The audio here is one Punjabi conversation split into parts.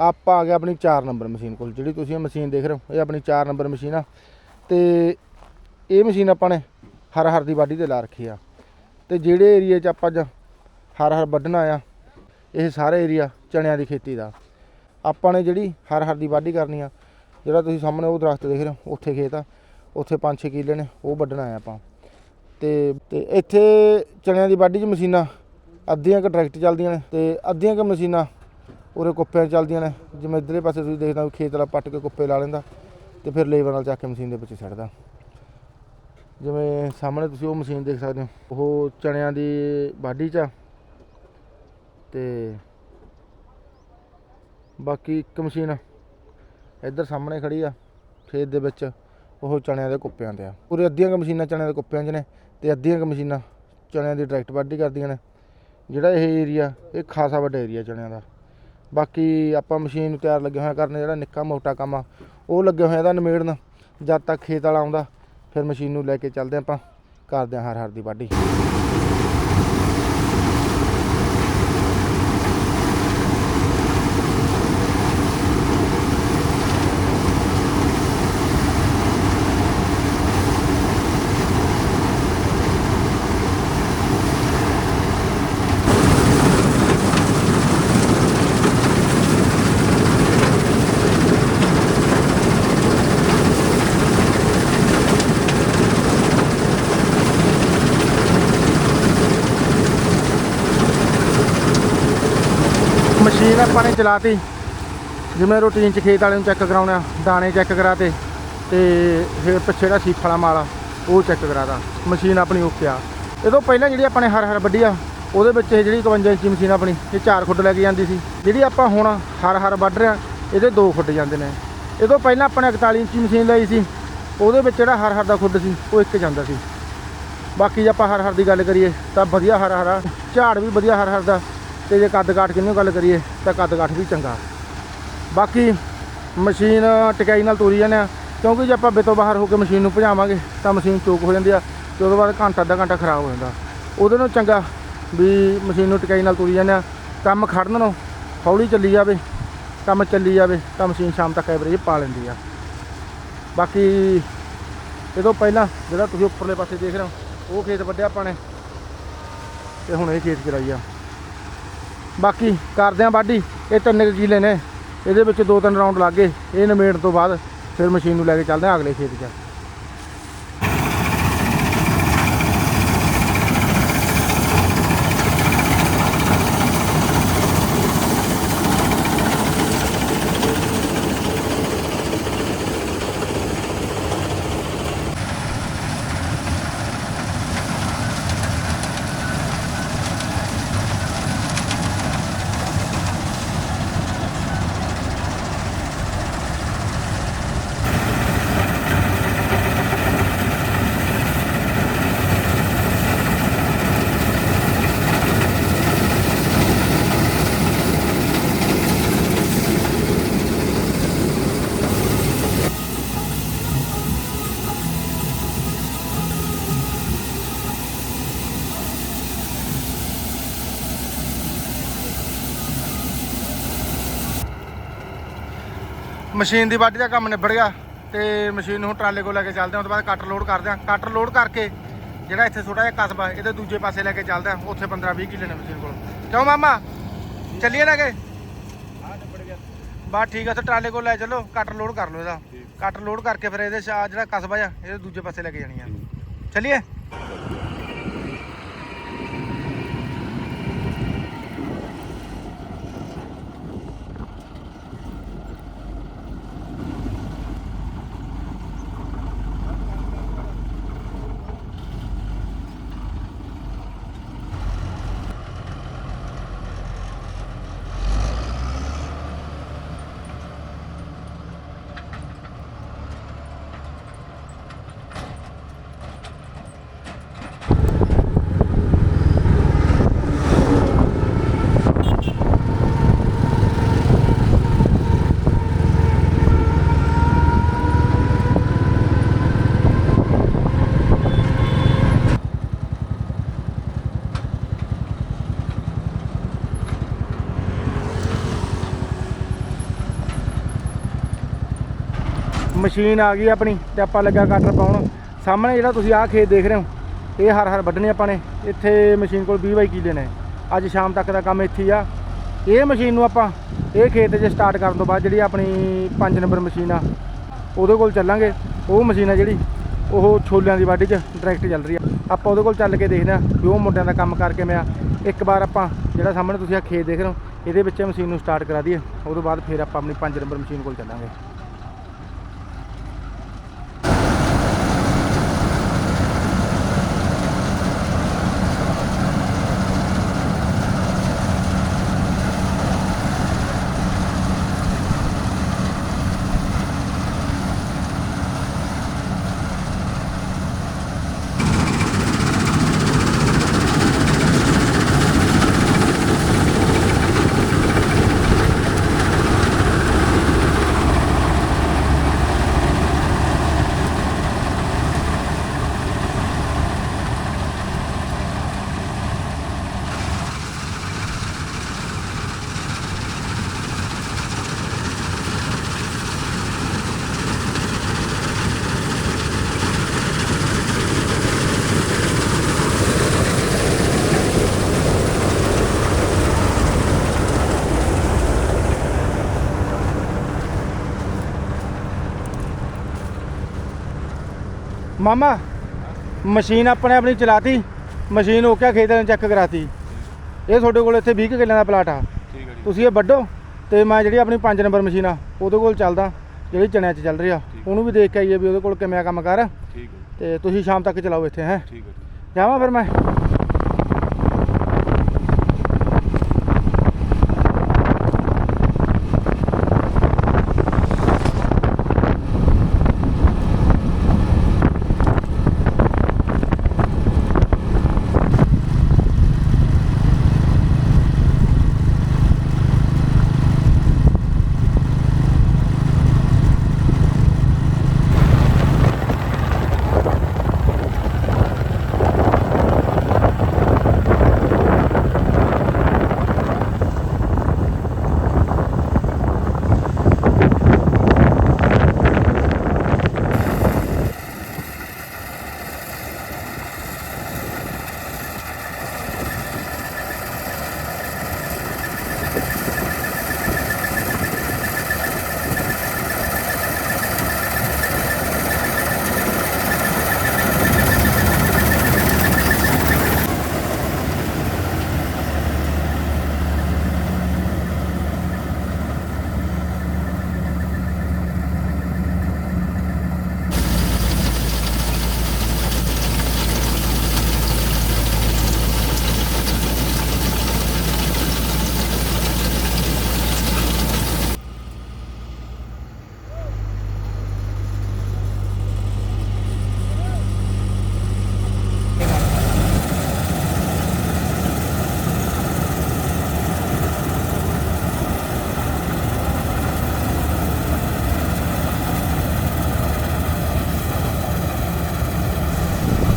ਆਪਾਂ ਆ ਗਏ ਆਪਣੀ 4 ਨੰਬਰ ਮਸ਼ੀਨ ਕੋਲ, ਜਿਹੜੀ ਤੁਸੀਂ ਇਹ ਮਸ਼ੀਨ ਦੇਖ ਰਹੇ ਹੋ, ਇਹ ਆਪਣੀ 4 ਨੰਬਰ ਮਸ਼ੀਨ ਆ। ਤੇ ਇਹ ਮਸ਼ੀਨ ਆਪਾਂ ਨੇ ਹਰ ਹਰ ਦੀ ਵਾਢੀ ਤੇ ਲਾ ਰੱਖੀ ਆ। ਤੇ ਜਿਹੜੇ ਏਰੀਆ 'ਚ ਆਪਾਂ ਅੱਜ ਹਰ ਹਰ ਵੱਢਣਾ ਆ, ਇਹ ਸਾਰੇ ਏਰੀਆ ਚਣਿਆਂ ਦੀ ਖੇਤੀ ਦਾ। ਆਪਾਂ ਨੇ ਜਿਹੜੀ ਹਰ ਹਰ ਦੀ ਵਾਢੀ ਕਰਨੀ ਆ, ਜਿਹੜਾ ਤੁਸੀਂ ਸਾਹਮਣੇ ਉਹ ਦਰਖਤ ਦੇਖ ਰਹੇ ਹੋ, ਉੱਥੇ ਖੇਤ ਆ, ਉੱਥੇ 5-6 ਕਿੱਲੇ ਨੇ, ਉਹ ਵੱਢਣਾ ਆ ਆਪਾਂ। ਤੇ ਤੇ ਇੱਥੇ ਚਣਿਆਂ ਦੀ ਵਾਢੀ 'ਚ ਮਸ਼ੀਨਾਂ ਅੱਧੀਆਂ ਕ ਟਰੈਕਟਰ ਚੱਲਦੀਆਂ ਨੇ, ਤੇ ਅੱਧੀਆਂ ਕ ਮਸ਼ੀਨਾਂ ਉਰੇ ਕੁੱਪਿਆਂ 'ਚ ਚੱਲਦੀਆਂ ਨੇ, ਜਿਵੇਂ ਇੱਧਰਲੇ ਪਾਸੇ ਤੁਸੀਂ ਦੇਖਦੇ ਹੋ ਖੇਤ ਵਾਲਾ ਪੱਟ ਕੇ ਕੁੱਪੇ ਲਾ ਲੈਂਦਾ ਤੇ ਫਿਰ ਲੇਬਰ ਨਾਲ ਚੱਕ ਕੇ ਮਸ਼ੀਨ ਦੇ ਵਿੱਚ ਛੱਡਦਾ। ਜਿਵੇਂ ਸਾਹਮਣੇ ਤੁਸੀਂ ਉਹ ਮਸ਼ੀਨ ਦੇਖ ਸਕਦੇ ਹੋ, ਉਹ ਚਣਿਆਂ ਦੀ ਵਾਢੀ 'ਚ ਆ ਤੇ ਬਾਕੀ ਇੱਕ ਮਸ਼ੀਨ ਇੱਧਰ ਸਾਹਮਣੇ ਖੜੀ ਆ, ਖੇਤ ਦੇ ਵਿੱਚ, ਉਹ ਚਣਿਆਂ ਦੇ ਕੁੱਪਿਆਂ ਤੇ ਆ। ਪੂਰੇ ਅੱਧੀਆਂ ਕ ਮਸ਼ੀਨਾਂ ਚਣਿਆਂ ਦੇ ਕੁੱਪਿਆਂ 'ਚ ਨੇ ਤੇ ਅੱਧੀਆਂ ਕ ਮਸ਼ੀਨਾਂ ਚਣਿਆਂ ਦੀ ਡਾਇਰੈਕਟ ਵਾਢੀ ਕਰਦੀਆਂ ਨੇ। ਜਿਹੜਾ ਇਹ ਏਰੀਆ ਇਹ ਖਾਸਾ ਵੱਡਾ ਏਰੀਆ ਚਣਿਆਂ ਦਾ। ਬਾਕੀ ਆਪਾਂ ਮਸ਼ੀਨ ਨੂੰ ਤਿਆਰ ਲੱਗੇ ਹੋਇਆ ਕਰਨ ਜਿਹੜਾ ਨਿੱਕਾ ਮੋਟਾ ਕੰਮ ਆ, ਉਹ ਲੱਗੇ ਹੋਇਆ ਇਹਦਾ ਨਿਮੇੜਨ, ਜਦ ਤੱਕ ਖੇਤ ਵਾਲਾ ਆਉਂਦਾ, ਫਿਰ ਮਸ਼ੀਨ ਨੂੰ ਲੈ ਕੇ ਚੱਲਦੇ ਆਪਾਂ, ਕਰਦੇ ਹਾਂ ਹਰ ਹਰ ਦੀ ਵਾਢੀ। ਮਸ਼ੀਨ ਆਪਾਂ ਨੇ ਚਲਾਤੀ। ਜਿਵੇਂ ਰੂਟੀਨ ਚ ਖੇਤ ਵਾਲੇ ਨੂੰ ਚੈੱਕ ਕਰਾਉਣਾ, ਦਾਣੇ ਚੈੱਕ ਕਰਾਤੇ, ਤੇ ਫਿਰ ਪਿੱਛੇ ਜਿਹੜਾ ਸੀਫ ਵਾਲਾ ਮਾਲਾ ਉਹ ਚੈੱਕ ਕਰਾਤਾ। ਮਸ਼ੀਨ ਆਪਣੀ ਓਕੇ ਆ। ਇਹ ਤੋਂ ਪਹਿਲਾਂ ਜਿਹੜੀ ਆਪਾਂ ਨੇ ਹਰ ਹਰ ਵੱਢੀ ਆ, ਉਹਦੇ ਵਿੱਚ ਇਹ ਜਿਹੜੀ 51 ਇੰਚੀ ਮਸ਼ੀਨ ਆਪਣੀ, ਇਹ 4 ਫੁੱਟ ਲੈ ਕੇ ਜਾਂਦੀ ਸੀ। ਜਿਹੜੀ ਆਪਾਂ ਹੁਣ ਹਰ ਹਰ ਵੱਢ ਰਹੇ ਆ, ਇਹਦੇ 2 ਫੁੱਟ ਜਾਂਦੇ ਨੇ। ਇਹ ਤੋਂ ਪਹਿਲਾਂ ਆਪਾਂ ਨੇ 41 ਇੰਚੀ ਮਸ਼ੀਨ ਲਈ ਸੀ, ਉਹਦੇ ਵਿੱਚ ਜਿਹੜਾ ਹਰ ਹਰ ਦਾ ਖੁੱਡ ਸੀ, ਉਹ ਇੱਕ ਜਾਂਦਾ ਸੀ। ਬਾਕੀ ਜੇ ਆਪਾਂ ਹਰ ਹਰ ਦੀ ਗੱਲ ਕਰੀਏ, ਤਾਂ ਵਧੀਆ ਹਰ ਹਰਾ ਝਾੜ ਵੀ ਵਧੀਆ ਹਰ ਹਰ ਦਾ। ਤੇ ਜੇ ਕੱਦ ਕਾਠ ਕਿੰਨੀ ਗੱਲ ਕਰੀਏ, ਤਾਂ ਕੱਦ ਕਾਠ ਵੀ ਚੰਗਾ। ਬਾਕੀ ਮਸ਼ੀਨ ਟਿਕਾਈ ਨਾਲ ਤੋਰੀ ਜਾਂਦੇ ਆ, ਕਿਉਂਕਿ ਜੇ ਆਪਾਂ ਬਿੱਤੋਂ ਬਾਹਰ ਹੋ ਕੇ ਮਸ਼ੀਨ ਨੂੰ ਭਜਾਵਾਂਗੇ, ਤਾਂ ਮਸ਼ੀਨ ਚੋਕ ਹੋ ਜਾਂਦੀ ਆ, ਤੇ ਉਹਦੇ ਬਾਅਦ ਘੰਟਾ, ਅੱਧਾ ਘੰਟਾ ਖਰਾਬ ਹੋ ਜਾਂਦਾ। ਉਹਦੇ ਨੂੰ ਚੰਗਾ ਵੀ ਮਸ਼ੀਨ ਨੂੰ ਟਿਕਾਈ ਨਾਲ ਤੋਰੀ ਜਾਂਦੇ ਆ। ਕੰਮ ਖੜਨ ਨੂੰ ਹੌਲੀ ਚੱਲੀ ਜਾਵੇ, ਕੰਮ ਚੱਲੀ ਜਾਵੇ, ਤਾਂ ਮਸ਼ੀਨ ਸ਼ਾਮ ਤੱਕ ਐਵਰੇਜ ਪਾ ਲੈਂਦੀ ਆ। ਬਾਕੀ ਇਹ ਤੋਂ ਪਹਿਲਾਂ ਜਿਹੜਾ ਤੁਸੀਂ ਉੱਪਰਲੇ ਪਾਸੇ ਦੇਖ ਰਹੇ ਹੋ, ਉਹ ਖੇਤ ਵੱਢਿਆ ਆਪਾਂ ਨੇ, ਤੇ ਹੁਣ ਇਹ ਖੇਤ ਚਲਾਈ ਆ। ਬਾਕੀ ਕਰਦੇ ਆ ਵਾਢੀ। ਇਹ ਤਿੰਨ ਕੁ ਕਿੱਲੇ ਨੇ। ਇਹਦੇ ਵਿੱਚ ਦੋ ਤਿੰਨ ਰਾਉਂਡ ਲੱਗ ਗਏ। ਇਹ ਨਿਮੇੜਨ ਤੋਂ ਬਾਅਦ ਫਿਰ ਮਸ਼ੀਨ ਨੂੰ ਲੈ ਕੇ ਚੱਲਦੇ ਆ ਅਗਲੇ ਖੇਤ 'ਚ। ਮਸ਼ੀਨ ਦੀ ਵਾਢੀ ਦਾ ਕੰਮ ਨਿਬੜ ਗਿਆ ਤੇ ਮਸ਼ੀਨ ਨੂੰ ਟਰਾਲੇ ਕੋਲ ਲੈ ਕੇ ਚੱਲਦੇ ਹਾਂ ਉਸ ਤੋਂ ਬਾਅਦ ਕਟਰ ਲੋਡ ਕਰਦੇ ਹਾਂ। ਕਟਰ ਲੋਡ ਕਰਕੇ ਜਿਹੜਾ ਇੱਥੇ ਛੋਟਾ ਜਿਹਾ ਕਸਬਾ ਇਹਦੇ ਦੂਜੇ ਪਾਸੇ ਲੈ ਕੇ ਚੱਲਦੇ ਹਾਂ ਉੱਥੇ 15 20 ਕਿੱਲੇ ਨੇ ਮਸ਼ੀਨ ਕੋਲ। ਕਿਉਂ ਮਾਮਾ? ਚੱਲੀਏ ਨਾ ਕਿ? ਬਸ ਠੀਕ ਆ ਤੇ ਟਰਾਲੇ ਕੋਲ ਲੈ ਚੱਲੋ ਕਟਰ ਲੋਡ ਕਰ ਲਓ ਇਹਦਾ। ਕਟਰ ਲੋਡ ਕਰਕੇ ਫਿਰ ਇਹਦੇ ਜਿਹੜਾ ਕਸਬਾ ਆ ਇਹਦੇ ਦੂਜੇ ਪਾਸੇ ਲੈ ਕੇ ਜਾਣੀ ਆ। ਚੱਲੀਏ? ਮਸ਼ੀਨ ਆ ਗਈ ਆਪਣੀ ਤੇ ਆਪਾਂ ਲੱਗਾ ਕਟਰ ਪਾਉਣ। ਸਾਹਮਣੇ ਜਿਹੜਾ ਤੁਸੀਂ ਆਹ ਖੇਤ ਦੇਖ ਰਹੇ ਹੋ, ਇਹ ਹਰ ਹਰ ਵੱਢਣੇ ਆਪਾਂ ਨੇ। ਇੱਥੇ ਮਸ਼ੀਨ ਕੋਲ 20 ਬਾਈ ਕਿੱਲੇ ਨੇ। ਅੱਜ ਸ਼ਾਮ ਤੱਕ ਦਾ ਕੰਮ ਇੱਥੇ ਹੀ ਆ। ਇਹ ਮਸ਼ੀਨ ਨੂੰ ਆਪਾਂ ਇਹ ਖੇਤ 'ਚ ਸਟਾਰਟ ਕਰਨ ਤੋਂ ਬਾਅਦ ਜਿਹੜੀ ਆਪਣੀ 5 ਨੰਬਰ ਮਸ਼ੀਨ ਆ, ਉਹਦੇ ਕੋਲ ਚੱਲਾਂਗੇ। ਉਹ ਮਸ਼ੀਨ ਆ ਜਿਹੜੀ, ਉਹ ਛੋਲਿਆਂ ਦੀ ਵਾਢੀ 'ਚ ਡਾਇਰੈਕਟ ਚੱਲ ਰਹੀ ਆ। ਆਪਾਂ ਉਹਦੇ ਕੋਲ ਚੱਲ ਕੇ ਦੇਖਦੇ ਆ ਵੀ ਉਹ ਮੁੰਡਿਆਂ ਦਾ ਕੰਮ ਕਰਕੇ ਮੈਂ ਇੱਕ ਵਾਰ ਆਪਾਂ ਜਿਹੜਾ ਸਾਹਮਣੇ ਤੁਸੀਂ ਆ ਖੇਤ ਦੇਖ ਰਹੇ ਹੋ, ਇਹਦੇ ਵਿੱਚ ਮਸ਼ੀਨ ਨੂੰ ਸਟਾਰਟ ਕਰਾ ਦਈਏ। ਉਹ ਤੋਂ ਬਾਅਦ ਫਿਰ ਆਪਾਂ ਆਪਣੀ 5 ਨੰਬਰ ਮਸ਼ੀਨ ਕੋਲ ਚੱਲਾਂਗੇ। ਮਾਮਾ ਮਸ਼ੀਨ ਆਪਣੇ ਆਪਣੀ ਚਲਾਤੀ ਮਸ਼ੀਨ ਹੋ ਕੇ ਖੇਤ ਨੂੰ ਚੈੱਕ ਕਰਾਤੀ। ਇਹ ਤੁਹਾਡੇ ਕੋਲ ਇੱਥੇ 20 ਕੁ ਕਿੱਲਿਆਂ ਦਾ ਪਲਾਟ ਆ। ਠੀਕ ਹੈ ਜੀ। ਤੁਸੀਂ ਇਹ ਵੱਢੋ ਤੇ ਮੈਂ ਜਿਹੜੀ ਆਪਣੀ 5 ਨੰਬਰ ਮਸ਼ੀਨ ਆ ਉਹਦੇ ਕੋਲ ਚੱਲਦਾ ਜਿਹੜੀ ਚਣਿਆਂ 'ਚ ਚੱਲ ਰਹੀ ਆ। ਉਹਨੂੰ ਵੀ ਦੇਖ ਕੇ ਆਈਏ ਵੀ ਉਹਦੇ ਕੋਲ ਕਿਵੇਂ ਕੰਮ ਕਰ। ਠੀਕ ਹੈ ਤੇ ਤੁਸੀਂ ਸ਼ਾਮ ਤੱਕ ਚਲਾਓ ਇੱਥੇ ਹੈ। ਠੀਕ ਹੈ। ਜਾਵਾਂ ਫਿਰ ਮੈਂ।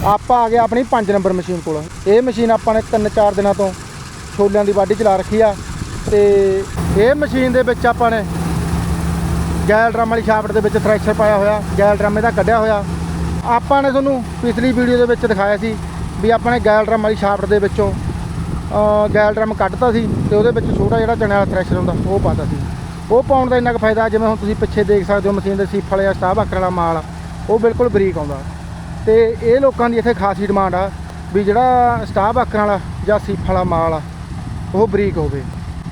ਆਪਾਂ ਆ ਗਏ ਆਪਣੀ 5 ਨੰਬਰ ਮਸ਼ੀਨ ਕੋਲ। ਇਹ ਮਸ਼ੀਨ ਆਪਾਂ ਨੇ 3-4 ਦਿਨਾਂ ਤੋਂ ਛੋਲਿਆਂ ਦੀ ਵਾਢੀ ਚਲਾ ਰੱਖੀ ਆ ਤੇ ਇਹ ਮਸ਼ੀਨ ਦੇ ਵਿੱਚ ਆਪਾਂ ਨੇ ਗੈਲ ਡਰਮ ਵਾਲੀ ਸ਼ਾਫਟ ਦੇ ਵਿੱਚ ਥ੍ਰੈਸ਼ਰ ਪਾਇਆ ਹੋਇਆ, ਗੈਲ ਡਰਮ ਇਹਦਾ ਕੱਢਿਆ ਹੋਇਆ। ਆਪਾਂ ਨੇ ਤੁਹਾਨੂੰ ਪਿਛਲੀ ਵੀਡੀਓ ਦੇ ਵਿੱਚ ਦਿਖਾਇਆ ਸੀ ਵੀ ਆਪਾਂ ਨੇ ਗੈਲ ਡਰਮ ਵਾਲੀ ਛਾਪਟ ਦੇ ਵਿੱਚੋਂ ਗੈਲ ਡਰਮ ਕੱਢਤਾ ਸੀ ਤੇ ਉਹਦੇ ਵਿੱਚ ਛੋਟਾ ਜਿਹੜਾ ਚਣਿਆ ਵਾਲਾ ਥ੍ਰੈਸ਼ਰ ਹੁੰਦਾ, ਉਹ ਪਾਤਾ ਸੀ। ਉਹ ਪਾਉਣ ਦਾ ਇੰਨਾ ਕੁ ਫਾਇਦਾ, ਜਿਵੇਂ ਹੁਣ ਤੁਸੀਂ ਪਿੱਛੇ ਦੇਖ ਸਕਦੇ ਹੋ ਮਸ਼ੀਨ ਦੇ ਸੀਫ ਵਾਲੇ ਆ ਸਟਾਫ ਆਕਰ ਵਾਲਾ ਮਾਲ ਉਹ ਬਿਲਕੁਲ ਬਰੀਕ ਆਉਂਦਾ। ਤੇ ਇਹ ਲੋਕਾਂ ਦੀ ਇੱਥੇ ਖਾਸੀ ਡਿਮਾਂਡ ਆ ਵੀ ਜਿਹੜਾ ਸਟਾਫ ਆਕਰ ਵਾਲਾ ਜਾਂ ਸੀਫ ਵਾਲਾ ਮਾਲ ਆ, ਉਹ ਬਰੀਕ ਹੋਵੇ।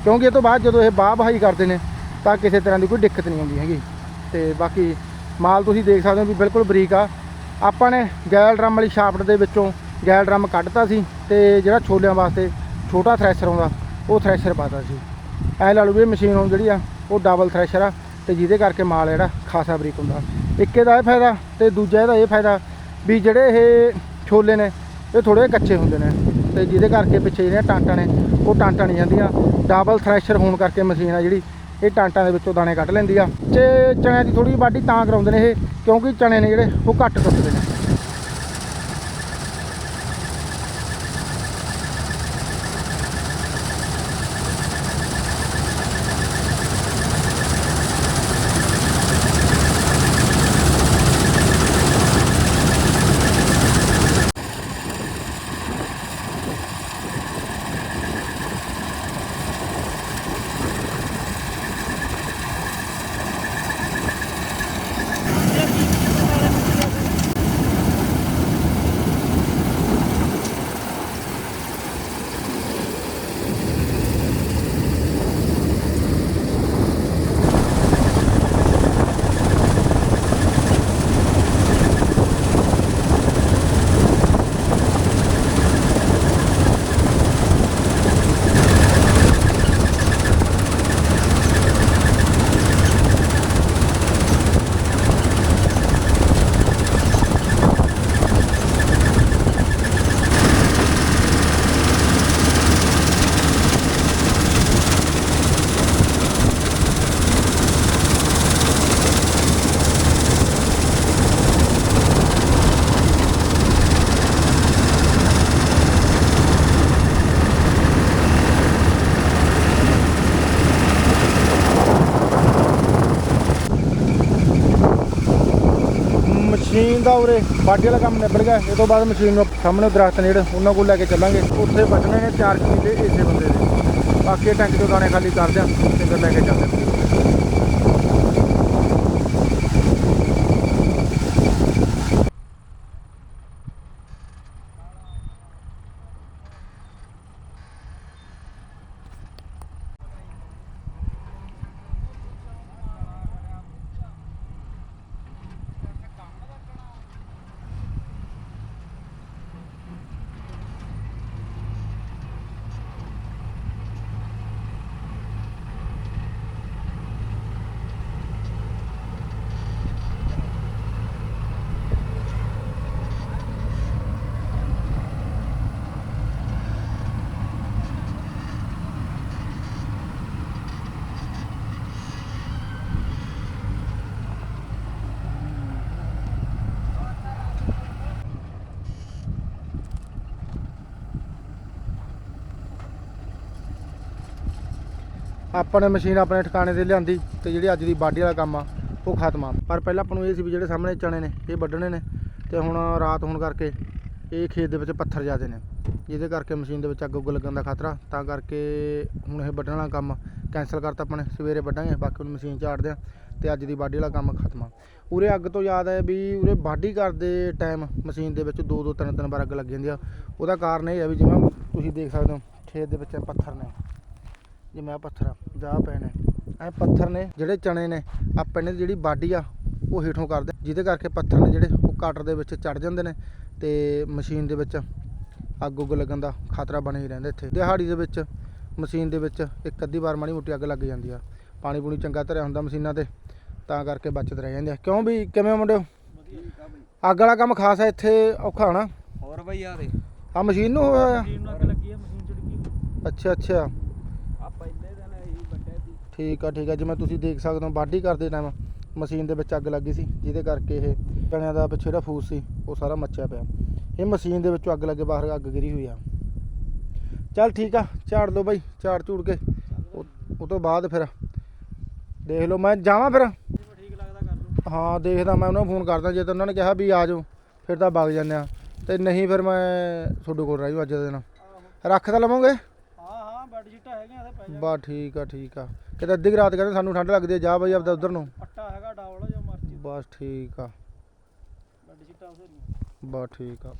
ਕਿਉਂਕਿ ਇਹ ਤੋਂ ਬਾਅਦ ਜਦੋਂ ਇਹ ਬਾਹ ਬਹਾਈ ਕਰਦੇ ਨੇ, ਤਾਂ ਕਿਸੇ ਤਰ੍ਹਾਂ ਦੀ ਕੋਈ ਦਿੱਕਤ ਨਹੀਂ ਆਉਂਦੀ ਹੈਗੀ। ਤੇ ਬਾਕੀ ਮਾਲ ਤੁਸੀਂ ਦੇਖ ਸਕਦੇ ਹੋ ਵੀ ਬਿਲਕੁਲ ਬਰੀਕ ਆ। ਆਪਾਂ ਨੇ ਗੈਲ ਡਰਮ ਵਾਲੀ ਸ਼ਾਫਟ ਦੇ ਵਿੱਚੋਂ ਗੈਲ ਡਰਮ ਕੱਢਤਾ ਸੀ ਤੇ ਜਿਹੜਾ ਛੋਲਿਆਂ ਵਾਸਤੇ ਛੋਟਾ ਥ੍ਰੈਸ਼ਰ ਆਉਂਦਾ, ਉਹ ਥ੍ਰੈਸ਼ਰ ਪਾਤਾ ਸੀ। ਐ ਲਾ ਲਓ ਵੀ ਮਸ਼ੀਨ ਹੁਣ ਜਿਹੜੀ ਆ, ਉਹ ਡਬਲ ਥ੍ਰੈਸ਼ਰ ਆ ਤੇ ਜਿਹਦੇ ਕਰਕੇ ਮਾਲ ਜਿਹੜਾ ਖਾਸਾ ਬਰੀਕ ਹੁੰਦਾ। ਇੱਕ ਇਹਦਾ ਇਹ ਫਾਇਦਾ ਤੇ ਦੂਜਾ ਇਹਦਾ ਇਹ ਫਾਇਦਾ ਵੀ ਜਿਹੜੇ ਇਹ ਛੋਲੇ ਨੇ, ਇਹ ਥੋੜੇ ਕੱਚੇ ਹੁੰਦੇ ਨੇ ਤੇ ਜਿਹਦੇ ਕਰਕੇ ਪਿੱਛੇ ਜਿਹੜੀਆਂ ਟਾਂਟਾਂ ਨੇ, ਉਹ ਟਾਂਟਾਂ ਨਹੀਂ ਜਾਂਦੀਆਂ। ਡਬਲ ਥ੍ਰੈਸ਼ਰ ਹੋਣ ਕਰਕੇ ਮਸ਼ੀਨ ਆ ਜਿਹੜੀ, ਇਹ ਟਾਂਟਾਂ ਦੇ ਵਿੱਚੋਂ ਦਾਣੇ ਕੱਢ ਲੈਂਦੀ ਆ। ਤੇ ਚਣਿਆਂ ਦੀ ਥੋੜੀ ਵਾਢੀ ਤਾਂ ਕਰਾਉਂਦੇ ਨੇ ਇਹ, ਕਿਉਂਕਿ ਚਣੇ ਨੇ ਜਿਹੜੇ, ਉਹ ਘੱਟ ਟੁੱਟਦੇ ਨੇ ਦਾ ਉਰੇ, ਬਾਡੀ ਵਾਲਾ ਕੰਮ ਨਿਬੜ ਗਿਆ। ਇਹ ਤੋਂ ਬਾਅਦ ਮਸ਼ੀਨ ਨੂੰ ਸਾਹਮਣੇ ਦਰਖਤ ਨੇੜੇ, ਉਹਨਾਂ ਕੋਲ ਲੈ ਕੇ ਚੱਲਾਂਗੇ। ਉੱਥੇ ਵੱਢਣੇ ਨੇ ਚਾਰ ਕਿੱਲੇ ਇਸੇ ਬੰਦੇ ਦੇ। ਬਾਕੀ ਟੈਂਕ ਤੋਂ ਦਾਣੇ ਖਾਲੀ ਕਰ ਦਿਆਂ, ਤੇ ਲੈ ਕੇ ਚੱਲਦੇ ਹਾਂ। ਆਪਾਂ ਨੇ ਮਸ਼ੀਨ ਆਪਣੇ ਠਿਕਾਣੇ ਤੇ ਲਿਆਂਦੀ ਤੇ ਜਿਹੜੀ ਅੱਜ ਦੀ ਬਾਡੀ ਵਾਲਾ ਕੰਮ ਆ, ਉਹ ਖਤਮ ਆ। ਪਰ ਪਹਿਲਾਂ ਆਪਾਂ ਨੂੰ ਇਹ ਸੀ ਵੀ ਜਿਹੜੇ ਸਾਹਮਣੇ ਚਣੇ ਨੇ, ਇਹ ਵੱਢਣੇ ਨੇ ਤੇ ਹੁਣ ਰਾਤ ਹੋਣ ਕਰਕੇ ਇਹ ਖੇਤ ਦੇ ਵਿੱਚ ਪੱਥਰ ਜ਼ਿਆਦੇ ਨੇ। ਜਿਹਦੇ ਕਰਕੇ ਮਸ਼ੀਨ ਦੇ ਵਿੱਚ ਅੱਗ ਉੱਗ ਲੱਗਣ ਦਾ ਖਤਰਾ, ਤਾਂ ਕਰਕੇ ਹੁਣ ਇਹ ਵੱਢਣ ਵਾਲਾ ਕੰਮ ਕੈਂਸਲ ਕਰਤਾ ਆਪਣੇ ਸਵੇਰੇ ਵੱਢਾਂਗੇ, ਬਾਕੀ ਹੁਣ ਮਸ਼ੀਨ ਝਾੜਦੇ ਆ ਤੇ ਅੱਜ ਦੀ ਬਾਡੀ ਵਾਲਾ ਕੰਮ ਖਤਮ ਆ। ਉਰੇ ਅੱਗ ਤੋਂ ਯਾਦ ਹੈ ਵੀ ਉਰੇ ਬਾਡੀ ਕਰਦੇ ਟਾਈਮ ਮਸ਼ੀਨ ਦੇ ਵਿੱਚ ਦੋ ਦੋ ਤਿੰਨ ਤਿੰਨ ਵਾਰ ਅੱਗ ਲੱਗ ਜਾਂਦੀ ਆ। ਉਹਦਾ ਕਾਰਨ ਇਹ ਆ ਵੀ ਜਿਵੇਂ ਤੁਸੀਂ ਦੇਖ ਸਕਦੇ ਹੋ, ਖੇਤ ਦੇ ਵਿੱਚ ਪੱਥਰ ਨੇ। ਜਿਵੇਂ ਆਹ ਪੱਥਰ ਜਾ ਪਏ ਨੇ ਐ ਪੱਥਰ ਨੇ ਜਿਹੜੇ ਚਣੇ ਨੇ ਆਪਾਂ ਨੇ ਜਿਹੜੀ ਬਾਡੀ ਆ ਉਹ ਹੇਠੋਂ ਕਰਦੇ ਜਿਹਦੇ ਕਰਕੇ ਪੱਥਰ ਨੇ ਜਿਹੜੇ ਉਹ ਕਟਰ ਦੇ ਵਿੱਚ ਚੜ ਜਾਂਦੇ ਨੇ ਤੇ ਮਸ਼ੀਨ ਦੇ ਵਿੱਚ ਅੱਗ ਉੱਗ ਲੱਗਣ ਦਾ ਖਤਰਾ ਬਣੇ ਹੀ ਰਹਿੰਦਾ ਇੱਥੇ। ਦਿਹਾੜੀ ਦੇ ਵਿੱਚ ਮਸ਼ੀਨ ਦੇ ਵਿੱਚ ਇੱਕ ਅੱਧੀ ਵਾਰ ਮਾੜੀ ਮੋਟੀ ਅੱਗ ਲੱਗ ਜਾਂਦੀ ਆ। ਪਾਣੀ ਪੂਣੀ ਚੰਗਾ ਧਰਿਆ ਹੁੰਦਾ ਮਸ਼ੀਨਾਂ ਤੇ ਤਾਂ ਕਰਕੇ ਬਚਤ ਰਹਿ ਜਾਂਦੇ ਆ। ਕਿਉਂ ਵੀ ਕਿਵੇਂ ਮੁੰਡਿਓ? ਅੱਗ ਵਾਲਾ ਕੰਮ ਖਾਸ ਹੈ ਇੱਥੇ ਔਖਾ ਹੋਣਾ ਹੋਰ ਬਈ ਆ ਦੇ। ਆ ਮਸ਼ੀਨ ਨੂੰ ਹੋਇਆ ਆ? ਮਸ਼ੀਨ ਨੂੰ ਅੱਗ ਲੱਗੀ ਆ ਮਸ਼ੀਨ ਚੜ ਗਈ। ਅੱਛਾ ਅੱਛਾ ਆ ਪਹਿਲੇ ਦਿਨ ਇਹੀ ਵੱਡੇ ਦੀ ਠੀਕ ਆ ਠੀਕ ਆ। ਜਿਵੇਂ ਤੁਸੀਂ ਦੇਖ ਸਕਦੇ ਹੋ ਵਾਢੀ ਕਰਦੇ ਟਾਈਮ ਮਸ਼ੀਨ ਦੇ ਵਿੱਚ ਅੱਗ ਲੱਗੀ ਸੀ ਜਿਹਦੇ ਕਰਕੇ ਇਹ ਚਣਿਆਂ ਦਾ ਪਿੱਛੇ ਜਿਹੜਾ ਫੂਸ ਸੀ ਉਹ ਸਾਰਾ ਮੱਚਿਆ ਪਿਆ। ਇਹ ਮਸ਼ੀਨ ਦੇ ਵਿੱਚੋਂ ਅੱਗ ਲੱਗੇ ਬਾਹਰ ਅੱਗ ਗਿਰੀ ਹੋਈ ਆ। ਚੱਲ ਠੀਕ ਆ ਝਾੜ ਲਓ ਬਾਈ ਝਾੜ ਝੂੜ ਕੇ। ਉਹ ਤੋਂ ਬਾਅਦ ਫਿਰ ਦੇਖ ਲਓ ਮੈਂ ਜਾਵਾਂ ਫਿਰ? ਹਾਂ ਦੇਖਦਾ ਮੈਂ ਉਹਨਾਂ ਨੂੰ ਫੋਨ ਕਰਦਾ ਜੇ ਤਾਂ ਉਹਨਾਂ ਨੇ ਕਿਹਾ ਵੀ ਆ ਜਾਓ ਫਿਰ ਤਾਂ ਵਗ ਜਾਂਦੇ ਆ। ਤੇ ਨਹੀਂ ਫਿਰ ਮੈਂ ਤੁਹਾਡੇ ਕੋਲ ਰਹਿ ਜੂ ਅੱਜ ਦੇ ਦਿਨ। ਰੱਖ ਤਾਂ ਲਵਾਂਗੇ? ਹਾਂ ਹਾਂ ਬੈੱਡ ਸ਼ੀਟਾਂ ਹੈਗੀਆਂ ਇੱਥੇ ਪੈ ਬਾ ਠੀਕ ਆ ਠੀਕ ਆ। ਕਿਤੇ ਅੱਧੀ ਕੁ ਰਾਤ ਕਹਿੰਦੇ ਸਾਨੂੰ ਠੰਡ ਲੱਗਦੀ ਆ ਜਾ ਬਾਈ ਆਪਦਾ ਉਧਰ ਨੂੰ। ਪੱਟਾ ਹੈਗਾ ਡਾਵਲ ਜੋ ਮਰਜ਼ੀ। ਬਸ ਠੀਕ ਆ। ਬੈੱਡ ਸ਼ੀਟਾਂ ਉਸੇ ਨੂੰ ਬਸ ਠੀਕ ਆ।